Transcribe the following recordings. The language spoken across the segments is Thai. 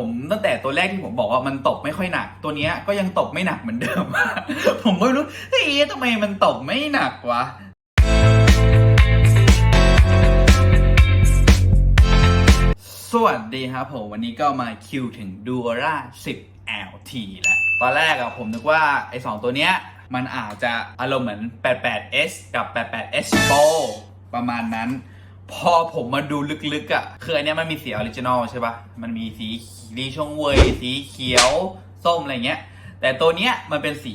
ผมตั้งแต่ตัวแรกที่ผมบอกว่ามันตกไม่ค่อยหนัก ตัวเนี้ยก็ยังตกไม่หนักเหมือนเดิม ผมไม่รู้เฮ้ยทำไมมันตกไม่หนักวะสวัสดีครับผม วันนี้ก็มาคิวถึง d u o r a 10 LT แหละตอนแรกอะผมนึกว่าไอ้สองตัวเนี้ยมันอาจจะอารมณ์เหมือน 88S กับ 88S Pro ประมาณนั้น พอผมมาดูลึกๆอะ่ะคืออันเนี้ยมันมีสีออริจินอลใช่ปะมันมีสีดีชงเวยสีเขียว ส้มอะไรเงี้ย แต่ตัวเนี้ยมันเป็นสี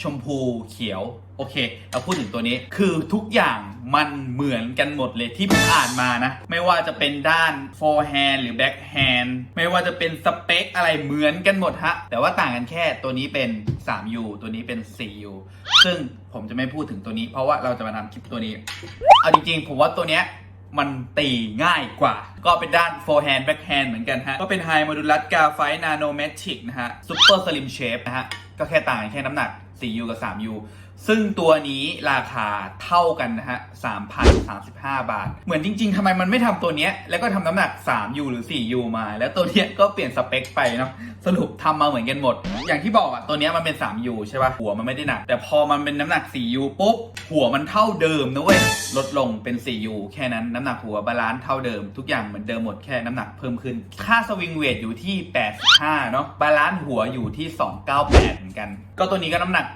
ชมพูเขียว โอเคเราพูดถึงตัวนี้คือทุกอย่างมันเหมือนกันหมดเลยที่ผมอ่านมานะ ไม่ว่าจะเป็นด้าน forehand หรือ backhand ไม่ว่าจะเป็นสเปคอะไรเหมือนกันหมดฮะ แต่ว่าต่างกันแค่ตัวนี้เป็น 3U ตัวนี้เป็น 4U ซึ่งผมจะไม่พูดถึงตัวนี้ เพราะว่าเราจะมาทำคลิปตัวนี้ เอาจริงๆ ผมว่าตัวเนี้ย มันตีง่ายกว่า ก็เป็นด้าน forehand backhand เหมือนกันฮะ ก็เป็น high modulus graphite nanometric นะฮะ super slim shape นะฮะ ก็แค่ต่างแค่น้ำหนัก 4U กับ 3U ซึ่งตัวนี้ราคาเท่ากันนะฮะ3,035 บาท เหมือนจริง ๆทำไมมันไม่ทำตัวเนี้ย แล้วก็ทำน้ำหนัก 3U หรือ 4U มา แล้วตัวเนี้ยก็เปลี่ยนสเปคไปเนาะ สรุปทำมาเหมือนกันหมด อย่างที่บอกอะตัวเนี้ยมันเป็น 3U ใช่ป่ะ หัวมันไม่ได้หนัก แต่พอมันเป็นน้ำหนัก 4U ปุ๊บ หัวมันเท่าเดิมนะเว้ย ลดลงเป็น 4U แค่นั้น น้ำหนักหัวบาลานซ์เท่าเดิม ทุกอย่างเหมือนเดิมหมด แค่น้ำหนักเพิ่มขึ้น ค่าสวิงเวทอยู่ที่ 85 เนาะ บาลานซ์หัวอยู่ที่ 298 เหมือนกัน ก็ตัวนี้ก็น้ำหนัก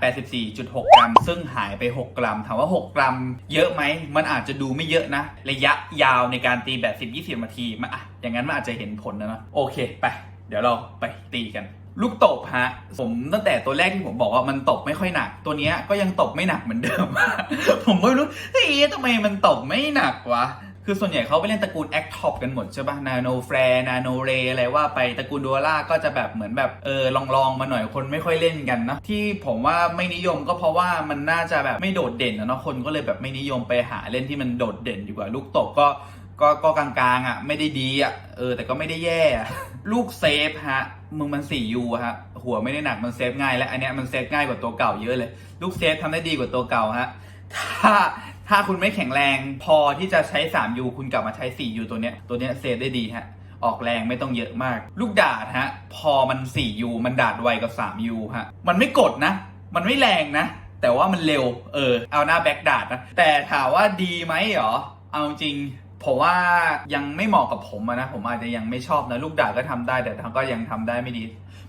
84.6 กรัมซึ่งหายไป 6 กรัม ถามว่า 6 กรัม เยอะไหม มันอาจจะดูไม่เยอะนะ ระยะยาวในการตีแบบ 10-20นาทีมาอะอย่างนั้นมันอาจจะเห็นผลนะนะโอเคไป เดี๋ยวเราไปตีกันลูกตบฮะผมตั้งแต่ตัวแรกที่ผมบอกว่ามันตกไม่ค่อยหนัก ตัวนี้ก็ยังตกไม่หนักเหมือนเดิม ผมไม่รู้เฮ้ยทำไมมันตกไม่หนักวะ คือส่วนใหญ่เขาไปเล่นตระกูลแอคท็อปกันหมดใช่ป่ะนาโนแฟร์นาโนเรอะไรว่าไปตระกูลดูล่าก็จะแบบเหมือนแบบเออลองลองๆมาหน่อยคนไม่ค่อยเล่นกันนะที่ผมว่าไม่นิยมก็เพราะว่ามันน่าจะแบบไม่โดดเด่นนะเนาะคนก็เลยแบบไม่นิยมไปหาเล่นที่มันโดดเด่นดีกว่าลูกตบก็ก็ก็กลางๆอะไม่ได้ดีอะเออแต่ก็ไม่ได้แย่อะลูกเซฟฮะมึงมัน 4U อะฮะหัวไม่ได้หนักมันเซฟง่ายและอันเนี้ยมันเซฟง่ายกว่าตัวเก่าเยอะเลย ลูกเซฟทำได้ดีกว่าตัวเก่าฮะถ้า ถ้าคุณไม่แข็งแรงพอที่จะใช้ 3U คุณกลับมาใช้ 4U ตัวเนี้ยตัวเนี้ยเซฟได้ดีฮะออกแรงไม่ต้องเยอะมาก ลูกดาดฮะ พอมัน 4U มันดาดไวกว่า 3U ฮะ มันไม่กดนะ มันไม่แรงนะ แต่ว่ามันเร็ว เออ เอาหน้าแบ็กดาดนะ แต่ถามว่าดีไหมเหรอ เอาจริง ผมว่ายังไม่เหมาะกับผมนะ ผมอาจจะยังไม่ชอบนะ ลูกดาดก็ทำได้แต่ก็ยังทำได้ไม่ดี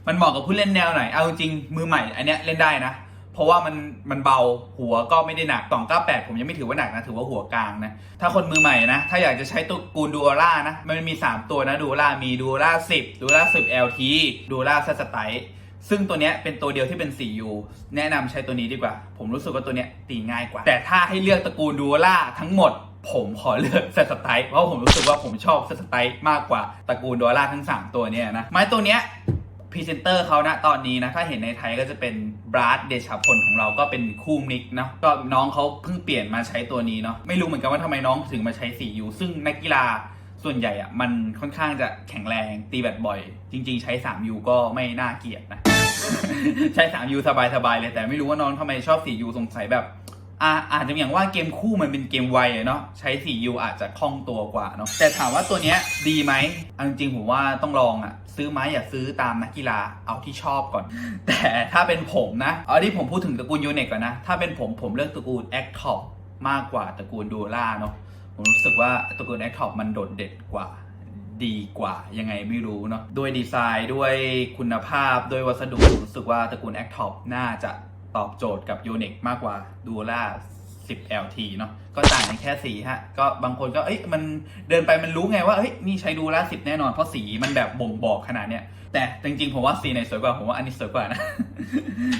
มันเหมาะกับผู้เล่นแนวไหน เอาจริงมือใหม่ อันเนี้ยเล่นได้นะ เพราะว่ามันมันเบาหัวก็ไม่ได้หนัก298 ผมยังไม่ถือว่าหนักนะ ถือว่าหัวกลางนะ ถ้าคนมือใหม่นะ ถ้าอยากจะใช้ตัวกูลดูอล่านะ มันมี 3 ตัวนะดูอล่ามีดูอล่า 10 ดูอล่า 10 LT ดูอล่าสสไตซึ่งตัวเนี้ยเป็นตัวเดียวที่เป็น 4U แนะนำใช้ตัวนี้ดีกว่า ผมรู้สึกว่าตัวเนี้ยตีง่ายกว่า แต่ถ้าให้เลือกตระกูลดูอล่าทั้งหมด ผมขอเลือกเซสไตเพราะผมรู้สึกว่าผมชอบเซสไตมากกว่าตระกูลดูอล่าทั้ง 3 ตัวเนี่ยนะไม้ตัวเนี้ย รีเซนเตอร์เขานะตอนนี้นะถ้าเห็นในไทยก็จะเป็นบราดเดชาพลของเราก็เป็นคู่มิกเนาะก็น้องเขาเพิ่งเปลี่ยนมาใช้ตัวนี้เนาะไม่รู้เหมือนกันว่าทำไมน้องถึงมาใช้ 4U ซึ่งนักกีฬาส่วนใหญ่อะมันค่อนข้างจะแข็งแรงตีแบตบ่อย จริง ๆ ใช้ 3U ก็ไม่น่าเกลียดนะ ใช้ 3U สบายๆเลยแต่ไม่รู้ว่าน้องทำไมชอบ 4U สงสัยแบบ อาอาจจะอย่างว่าเกมคู่มันเป็นเกมไวเนาะใช้ 4U อาจจะคล่องตัวกว่าเนาะแต่ถามว่าตัวเนี้ยดีไหมเอาจริงๆผมว่าต้องลองอะซื้อไหมอย่าซื้อตามนักกีฬาเอาที่ชอบก่อน แต่ถ้าเป็นผมนะ เอาที่ผมพูดถึงตระกูลยูเนกก่อนนะ ถ้าเป็นผมผมเลือกตระกูล a c t o p มากกว่าตระกูลดูล่าเนาะผมรู้สึกว่าตระกูล a c t o p มันโดดเด่นกว่าดีกว่ายังไงไม่รู้เนาะด้วยดีไซน์ด้วยคุณภาพด้วยวัสดุรู้สึกว่าตระกูล a c t o p น่าจะ ตอบโจทย์กับ u n i x มากกว่า d u o l a 10 LT เนาะ ก็ต่างกันแค่สีฮะ ก็บางคนก็เอ้ยมันเดินไปมันรู้ไงว่าเฮ้ยนี่ใช้ดูล่า10แน่นอนเพราะสีมันแบบบ่งบอกขนาดเนี้ยแต่จริงๆผมว่าสีไหนสวยกว่าผมว่าอันนี้สวยกว่านะ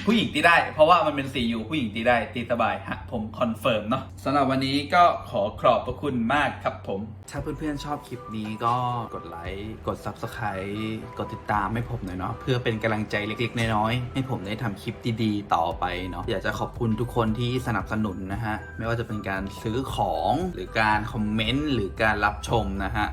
ผู้หญิงตีได้ เพราะว่ามันเป็นสีอยู่ผู้หญิงตีได้ตีสบายฮะผมคอนเฟิร์มเนาะสำหรับวันนี้ก็ขอขอบพระคุณมากครับผม ถ้าเพื่อนๆชอบคลิปนี้ก็กดไลค์กด Subscribe กดติดตามให้ผมหน่อยเนาะเพื่อเป็นกำลังใจเล็กๆน้อยๆให้ผมได้ทำคลิปดีๆต่อไปเนาะอยากจะขอบคุณทุกคนที่สนับสนุนนะฮะไม่ว่าจะเป็นการซซื้อของหรือการคอมเมนต์หรือการรับชมนะฮะ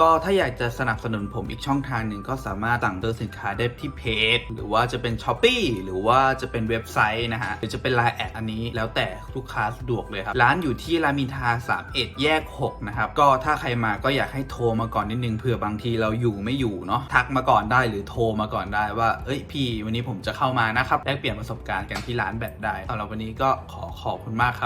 ก็ถ้าอยากจะสนับสนุนผมอีกช่องทางหนึ่งก็สามารถสั่งซื้อสินค้าได้ที่เพจ หรือว่าจะเป็น s h อ p e e หรือว่าจะเป็นเว็บไซต์นะฮะหรือจะเป็น Line แอดอันนี้แล้วแต่ลูกค้าสะดวกเลยครับ ร้านอยู่ที่รามอินทรา31 แยก 6 นะครับ ก็ถ้าใครมาก็อยากให้โทรมาก่อนนิดนึงเผื่อบางทีเราอยู่ไม่อยู่เนาะทักมาก่อนได้หรือโทรมาก่อนได้ว่า เอ้ยพี่ วันนี้ผมจะเข้ามานะครับแลกเปลี่ยนประสบการณ์กันที่ร้านแบบได้สำหรับวันนี้ก็ขอขอบคุณมากครับ